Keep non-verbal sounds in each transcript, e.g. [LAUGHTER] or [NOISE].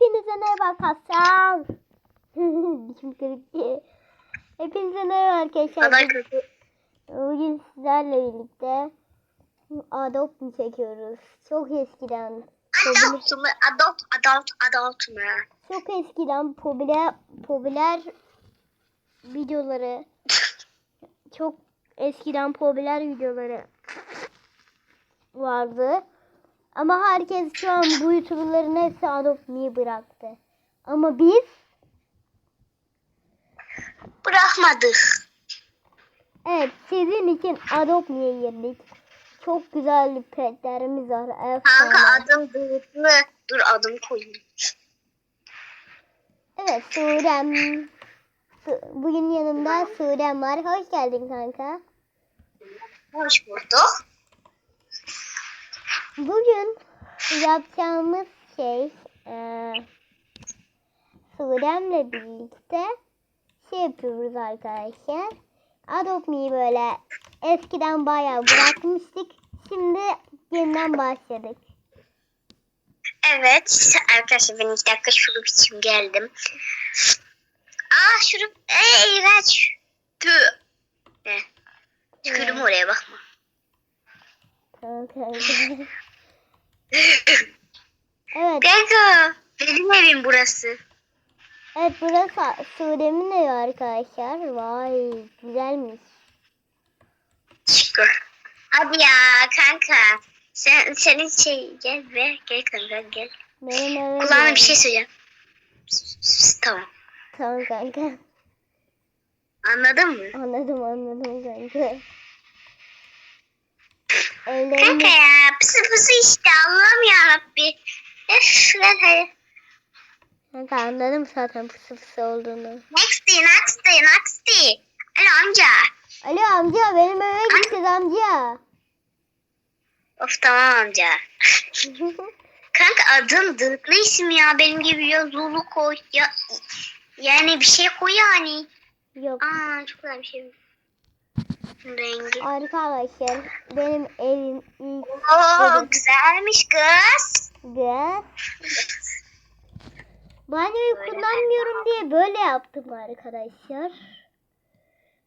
Hepinize merhaba arkadaşlar. [LAUGHS] Hepinize merhaba arkadaşlar. Bugün sizlerle birlikte Adopt mu çekiyoruz? Çok eskiden Adult mu? Adult, adult, adult mu? çok eskiden popüler popüler videoları [LAUGHS] çok eskiden popüler videoları vardı. Ama herkes şu an bu YouTuber'ların hepsi Me'yi bıraktı. Ama biz Bırakmadık. evet sizin için Adopt Me'ye girdik. Çok güzel petlerimiz var. Kanka Efsane. adım Bulutlu. Dur adım koyayım. Evet Surem. Su- Bugün yanımda Surem var. Hoş geldin kanka. Hoş bulduk. Bugün yapacağımız şey eee Surem'le birlikte şey yapıyoruz arkadaşlar. Adopt Me'yi böyle eskiden bayağı bırakmıştık. Şimdi yeniden başladık. Evet. Arkadaşlar ben iki dakika şurup için geldim. Aa şurup. Ey iğrenç. Tüh. Ne? Tükürdüm oraya bakma. Kanka. [LAUGHS] evet, Kanka. Benim evim burası. evet burası Surem'in evi arkadaşlar. Vay güzelmiş. Şükür. Hadi ya kanka. Sen senin şey gel be gel kanka gel. Benim evim Kulağına var. bir şey söyleyeceğim. Tamam. Tamam kanka. Anladın mı? Anladım anladım kanka. Kanka Evlerimiz ya pısı pısı işte Allah'ım yarabbi. Öf lan hadi. kanka anladım zaten pısı pısı olduğunu. Nexty nexty nexty. Alo amca. Alo amca benim eve gideceğiz amca. Of tamam amca. [LAUGHS] Kanka adım dıklı isim ya. Benim gibi ya Zulu koy. Ya, yani bir şey koy yani. Yok Aa çok güzel bir şey. Rengi. arkadaşlar benim evim ilk Oo güzelmiş kız. [LAUGHS] de banyoyu Böyle kullanmıyorum diye böyle yaptım arkadaşlar.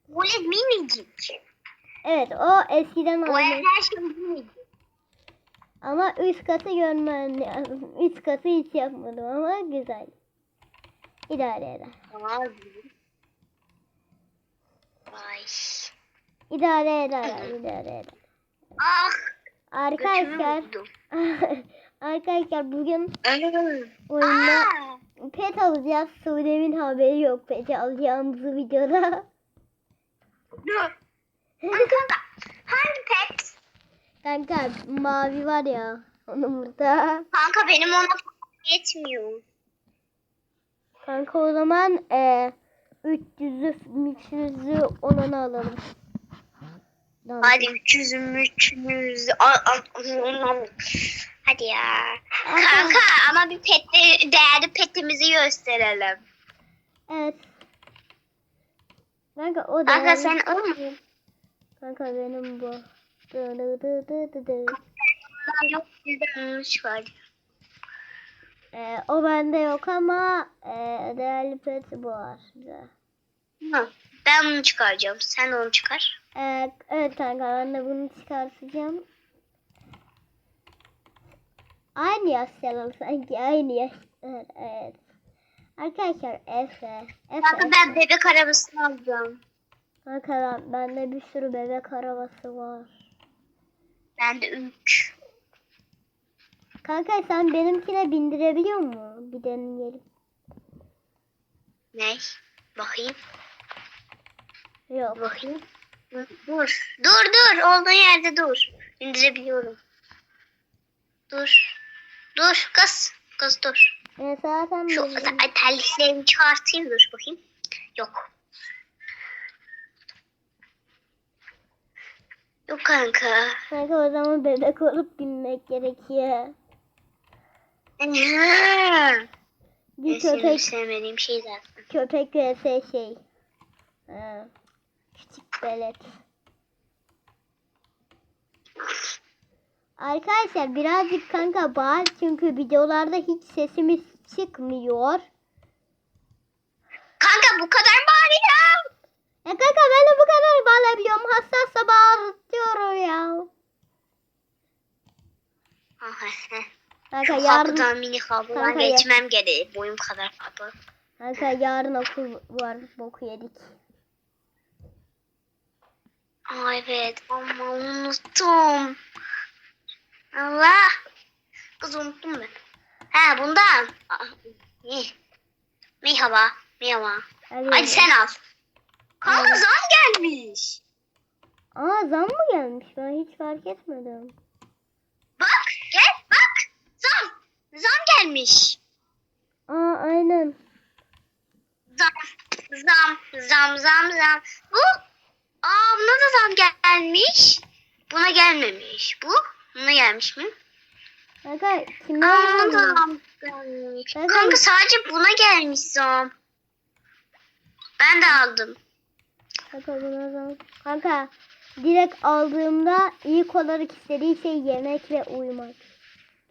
Böyle minicik. Evet o eskiden Bu almış. her şey minicik. Ama üst katı görmen lazım. Üst katı hiç yapmadım ama güzel. İdare eder. Vay. İdare eder, idare eder. Ah. Arkadaşlar, [LAUGHS] arkadaşlar bugün Evet. oyunda Aa. pet alacağız. Sude'min haberi yok pet alacağımızı videoda. Dur. [LAUGHS] Kanka. Hangi pet? Kanka mavi var ya onun burada. Kanka benim ona yetmiyor. Kanka o zaman e, 300'ü 300'ü onunu alalım. Tamam. Hadi 300 300 Hadi ya. Aha. Kanka ama bir pet değerli petimizi gösterelim. Evet. Kanka o da. Kanka sen o mu? Kanka benim bu. Dı dı dı dı dı dı. Yok güzelmiş var. E, o bende yok ama e, değerli pet bu var. Güzel. Ben bunu çıkaracağım. Sen onu çıkar. Ee, evet kanka ben de bunu çıkartacağım. Aynı yaşlar sanki aynı yaş. Evet, evet. Arkadaşlar Efe. Efe. Kanka ben bebek arabasını alacağım. Kanka ben, bende bir sürü bebek arabası var. Ben de 3. Kanka sen benimkine bindirebiliyor musun? Bir deneyelim. Ne? Bakayım. Yok. Bakayım. Dur. Dur dur. Olduğun yerde dur. İndirebiliyorum. Dur. Dur kız. Kız dur. E, zaten Şu terliklerimi çıkartayım dur bakayım. Yok. Yok kanka. Kanka o zaman bebek olup binmek gerekiyor. [LAUGHS] Bir En köpek sevmediğim şey zaten. Köpek vs şey. Ha, velet. Arkadaşlar birazcık kanka bağır çünkü videolarda hiç sesimiz çıkmıyor. Kanka bu kadar ya. E kanka ben de bu kadar bağlayabiliyorum. Hassasla bağlatıyorum ya. Kanka yarın, Kapıdan mini kablodan Kanka ya- geçmem gerek. Boyum kadar kapı. kanka yarın okul var. Boku yedik. Aa evet ama unuttum. Allah. Kız unuttum ben. Ha bundan. Aa, iyi. Merhaba. Merhaba. Hadi, Hadi sen al. Kanka zam gelmiş. Aa zam mı gelmiş? Ben hiç fark etmedim. Bak gel bak. Zam. Zam gelmiş. Aa aynen. Zam. Zam. Zam zam zam. Bu. Aa buna da zam gelmiş. Buna gelmemiş. Bu. Buna gelmiş mi? Kanka kimler Aa buna da zam gelmiş. Kanka- Kanka sadece buna gelmiş zam. Ben de aldım. Kanka buna zam. Kanka direkt aldığımda ilk olarak istediği şey yemek ve uyumak.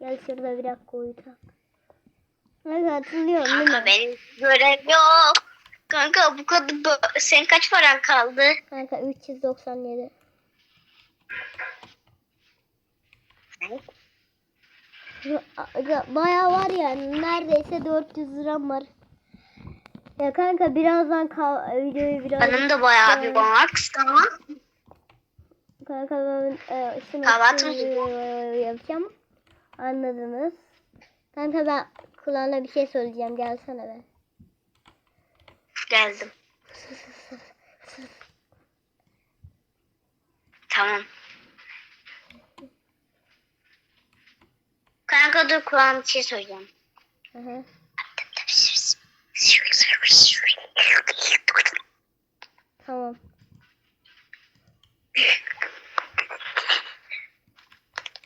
Gel şurada bir dakika. Kanka hatırlıyorum değil Kanka mi? benim görev yok. Kanka bu kadar senin kaç paran kaldı? Kanka 397. Baya var yani neredeyse 400 liram var. Ya kanka birazdan kal videoyu biraz Benim de bayağı bir var. Tamam. kanka ben e, şunu Kahvaltı yapacağım. Anladınız. Kanka ben kulağına bir şey söyleyeceğim gelsene be. Geldim. Tamam. Kanka dur kulağım bir şey söyleyeceğim. Hı hı. Tamam.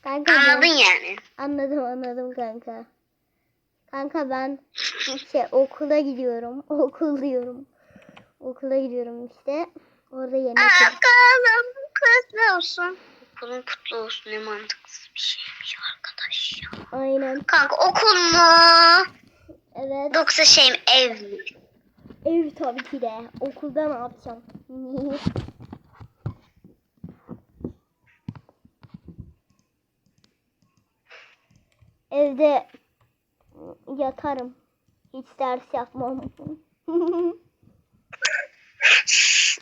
Kanka ben- Anladın yani. Anladım anladım kanka. Kanka ben şey okula gidiyorum. [LAUGHS] Okul diyorum. Okula gidiyorum işte. Orada yemek. Bakalım kutlu olsun. Okulun kutlu olsun ne mantıksız bir şeymiş arkadaş ya. Aynen. Kanka okul mu? Evet. Yoksa şey mi ev mi? Ev tabii ki de. Okulda ne yapacağım? [LAUGHS] Evde yatarım. Hiç ders yapmam.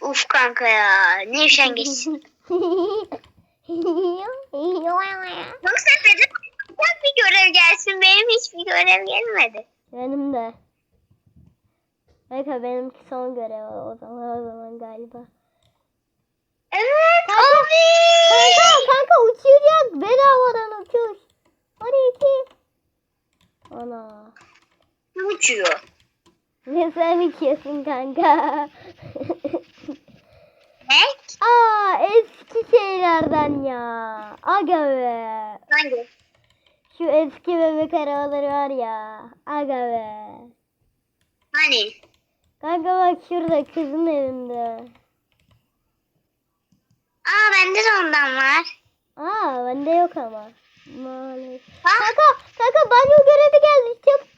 Uf kanka ya ne üşengeçsin. Yoksa dedim bak bir görev gelsin benim hiçbir görev gelmedi. Benim de. Kanka benimki son görev o zaman, o zaman galiba. Evet. Kanka Uçuyorsun kanka? [LAUGHS] Ne? Aa eski şeylerden ya. Aga be. Hangi? Şu eski bebek arabaları var ya. Aga be. Hani? Kanka bak şurada kızın evinde. Aa bende de ondan var. Aa bende yok ama. Maalesef. Kanka kanka banyo görevi geldi. Çabuk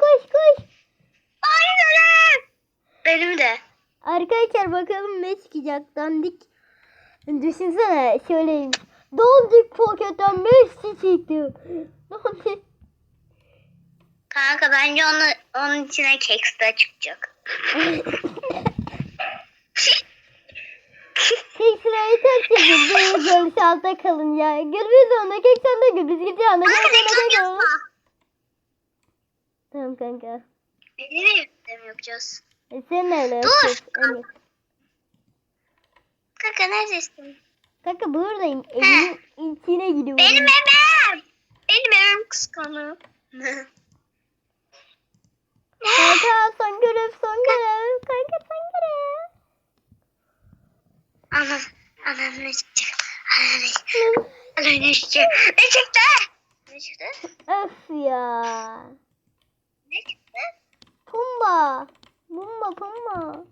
Benim de. Arkadaşlar bakalım ne çıkacak dandik. Düşünsene şöyleyim. Dandik poketten Messi çıktı. Dandik. Kanka bence onu, onun içine keksta çıkacak. Kek sırayı tek çekildi. Görüş altta kalınca. Gürbüz onda kek sende gürbüz gidiyor onda kek sende. Tamam kanka. Nereye reklam yapacağız? E sen neyle Dur. Evet. Kanka neredesin? Kanka buradayım. Evimin içine gidiyorum. Benim evim. Benim evim kıskanıyor. [LAUGHS] Kanka son görev son görev. Kanka son görev. Anam. Anam ne çıkacak? Anam ne çıkacak? Anam ne çıkacak? Ne çıktı? Ne çıktı? Öf ya. Ne çıktı? Pumba.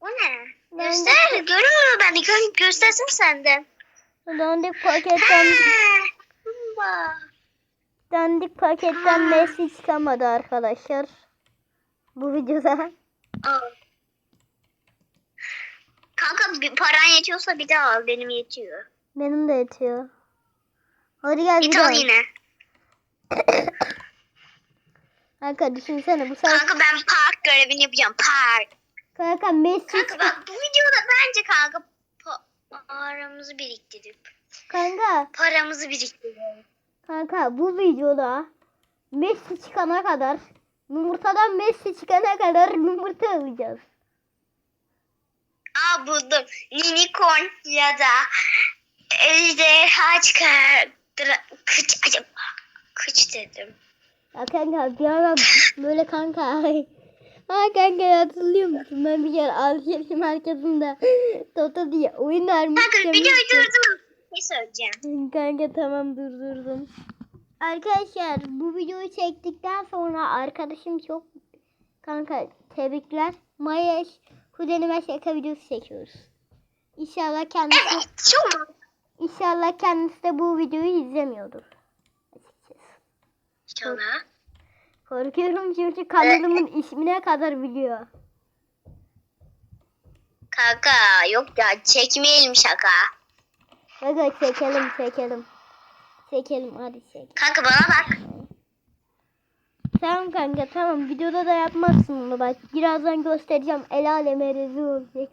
O ne? Ben Göster. Görünmüyor bende. Gö göstersin senden. Dandik paketten dandik paketten Messi çıkamadı arkadaşlar. Bu videoda. Aa. Kanka bir paran yetiyorsa bir daha al. Benim yetiyor. Benim de yetiyor. Hadi gel bir Git al daha. yine. [LAUGHS] Kanka düşünsene bu sefer. Kanka ben park görevini yapacağım. Park. Kanka Messi Kanka bak bu videoda bence kanka pa- paramızı biriktirip Kanka, paramızı biriktirip kanka bu videoda Messi çıkana kadar yumurtadan Messi çıkana kadar yumurta alacağız. Aa buldum. Unicorn ya da ejderha çıkar. Kıç acaba. Kıç dedim. Ya kanka bir ara böyle kanka. Ha kanka hatırlıyor musun? Ben bir kere Alşehir merkezinde Toto diye oyun Kanka vermiştim. videoyu durdum. Ne söyleyeceğim? Kanka tamam durdurdum. Arkadaşlar bu videoyu çektikten sonra arkadaşım çok kanka tebrikler. Mayeş kuzenime şaka videosu çekiyoruz. İnşallah kendisi Evet. Çok inşallah kendisi de bu videoyu izlemiyordur. İnşallah. Korkuyorum çünkü kanalımın ismine kadar biliyor. Kanka yok ya çekmeyelim şaka. Kanka çekelim çekelim. Çekelim hadi çek. Kanka bana bak. Tamam kanka tamam videoda da yapmazsın bunu bak. Birazdan göstereceğim. El aleme rezil olacak.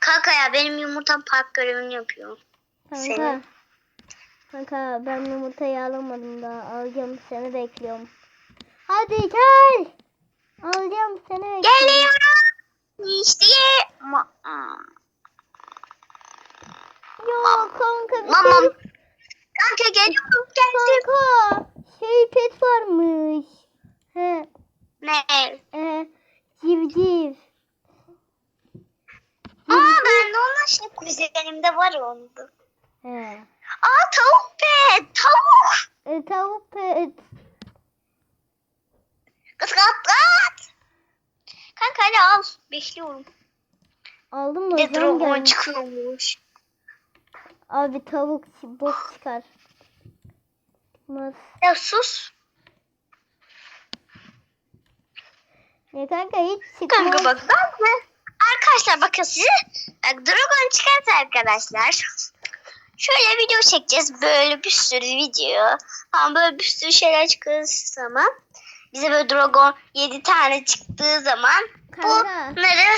Kanka ya benim yumurtam park görevini yapıyor. Kanka. Senin? Kanka ben yumurtayı alamadım daha. Alacağım seni bekliyorum. Hadi gel. Alacağım seni bekliyorum. Geliyorum. İşte. Ma- Ya kanka bir Mamam. şey. Kanka geliyorum geldim. Kanka şey pet varmış. He. Ne? E, civciv. Aa ben de onun şey kuzenimde var onda. He. Aa tavuk pet. Tavuk. E, tavuk pet. Kız kat kat. Kanka hadi al. Bekliyorum. Aldım da Ne dragon çıkıyormuş. Abi tavuk bok çıkar. Çıkmaz. Ya sus. Ya kanka hiç çıkmaz. Kanka bak ben de arkadaşlar bakın size Dragon çıkarsa arkadaşlar şöyle video çekeceğiz böyle bir sürü video ama böyle bir sürü şeyler çıktığı zaman bize böyle Dragon 7 tane çıktığı zaman Kanka. bunları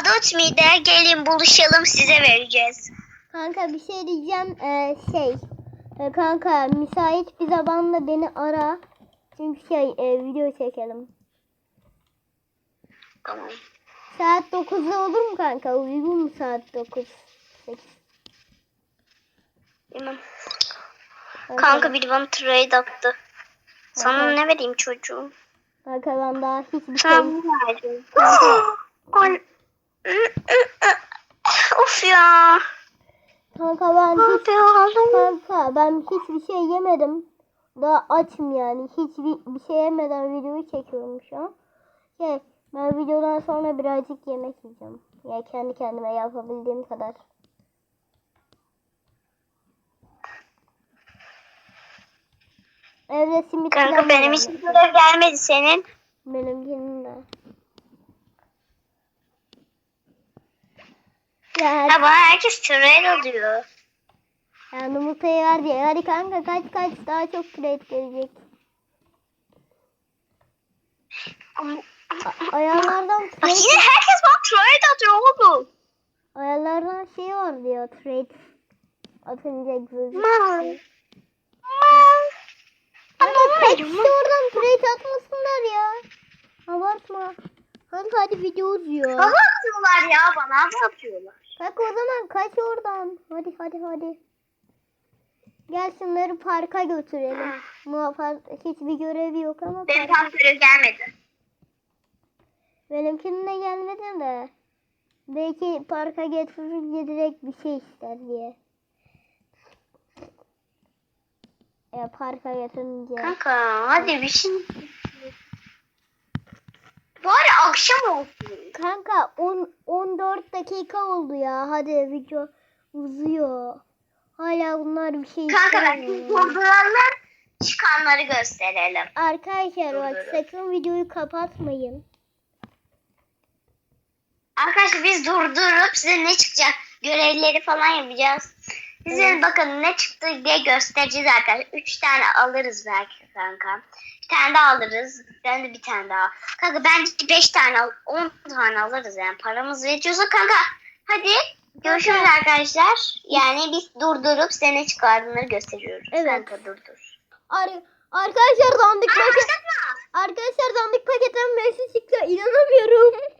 Adult Me'de gelin buluşalım size vereceğiz. Kanka bir şey diyeceğim. Ee, şey. e, kanka müsait bir zamanda beni ara. Çünkü şey e, video çekelim. Tamam. Saat 9'da olur mu kanka? Uygun mu saat 9? 8. Bilmem. Kanka biri bana trade attı. Sana Kanka. ne vereyim çocuğum? Kanka ben daha hiçbir şey... An- [GASPS] Of ya. Kanka ben Ne hiç... yapıyorum? Kanka ben hiçbir şey yemedim. Daha açım yani. Hiçbir bir şey yemeden videoyu çekiyorum şu an. Şey ben videodan sonra birazcık yemek yiyeceğim. Ya kendi kendime yapabildiğim kadar. Evde simit Kanka benim hiç görev gelmedi senin. Benimkinin de. Ya, Ya bana herkes trade alıyor. ya yumurtayı ver diye. Hadi kanka kaç kaç daha çok trade gelecek. Ayarlardan Bak yine herkes bana trade atıyor oğlum. ayarlardan şey var diyor trade atınca gözüküyor. Mal. Mal. Kanka Ama hepsi oradan trade atmasınlar ya. Abartma. Kanka hadi video uzuyor. Bana atıyorlar ya bana ne yapıyorlar? Kanka o zaman kaç oradan. Hadi hadi hadi. Gel şunları parka götürelim. Muhafaz hiçbir görevi yok ama Benim tam görev gelmedi. Benimkinin de gelmedi de. Belki parka getirince direkt bir şey ister diye. Ya parka getirince. Kanka hadi bir şey. Bari akşam olsun. Kanka 10 14 dakika oldu ya. Hadi video uzuyor. Hala bunlar bir şey Kanka durduranlar çıkanları gösterelim. Arkadaşlar bak Durduruyorum. sakın videoyu kapatmayın. Arkadaşlar biz durdurup size ne çıkacak görevleri falan yapacağız. Evet. bakın ne çıktı diye göstereceğiz arkadaşlar. Üç tane alırız belki kanka. Bir tane daha alırız. Ben de bir tane daha. Kanka bence beş tane al. On tane alırız yani. Paramız yetiyorsa kanka. Hadi görüşürüz arkadaşlar. Yani biz durdurup size ne çıkardığını gösteriyoruz. Evet. Kanka durdur. Ar- arkadaşlar dandik paket. Arkadaşlar dandik paketten mesaj çıktı. İnanamıyorum. [LAUGHS]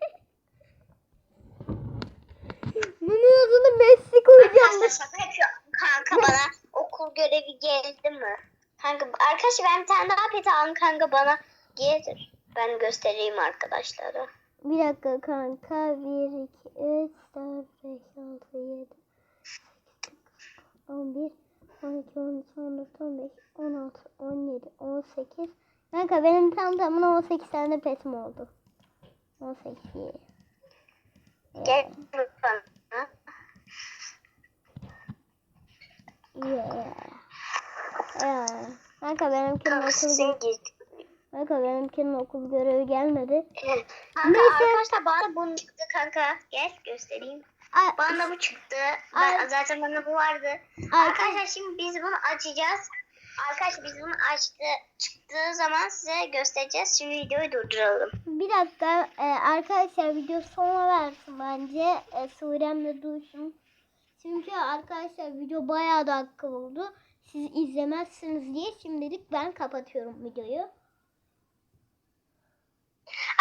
Bunun adını Messi koyacağım. Arkadaşlar şaka yapıyor. Kanka bana okul görevi geldi mi? Kanka arkadaşlar ben bir tane daha pet aldım kanka bana gelir. Ben göstereyim arkadaşlara. Bir dakika kanka. 1, 2, 3, 4, 5, 6, 7, 11, 12, 13, 14, 15, 16, 17, 18. Kanka benim tam tamına 18 tane petim oldu. 18. Gel bana. Yeah. Yeah. Kanka benimkinin okul, kanka benimkinin okul görevi gelmedi. Kanka Neyse. arkadaşlar bana bunu çıktı kanka. Gel göstereyim. Ay, Bana da bu çıktı. Ay. Zaten bana bu vardı. Ay. Arkadaşlar şimdi biz bunu açacağız. Arkadaşlar biz bunu açtı çıktığı zaman size göstereceğiz. Şimdi videoyu durduralım. bir dakika e, arkadaşlar video sona versin bence. E, Surem'le duysun. Çünkü arkadaşlar video bayağı dakika oldu. Siz izlemezsiniz diye şimdilik ben kapatıyorum videoyu.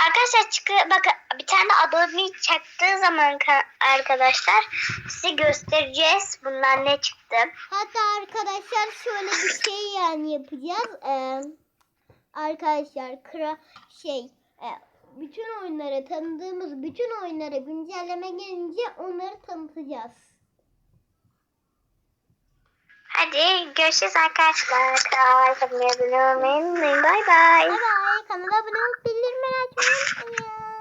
Arkadaşlar çıkı bakın bir tane Adobe çaktığı zaman ka- arkadaşlar size göstereceğiz bunlar ne çıktı. Hatta arkadaşlar şöyle bir şey yani yapacağız. Ee, arkadaşlar kra şey e, bütün oyunlara tanıdığımız bütün oyunlara güncelleme gelince onları tanıtacağız. Hadi görüşürüz arkadaşlar. Kanala abone olmayı unutmayın. Bay bay. Bay bay. Kanala abone olup bildirimleri açmayı unutmayın.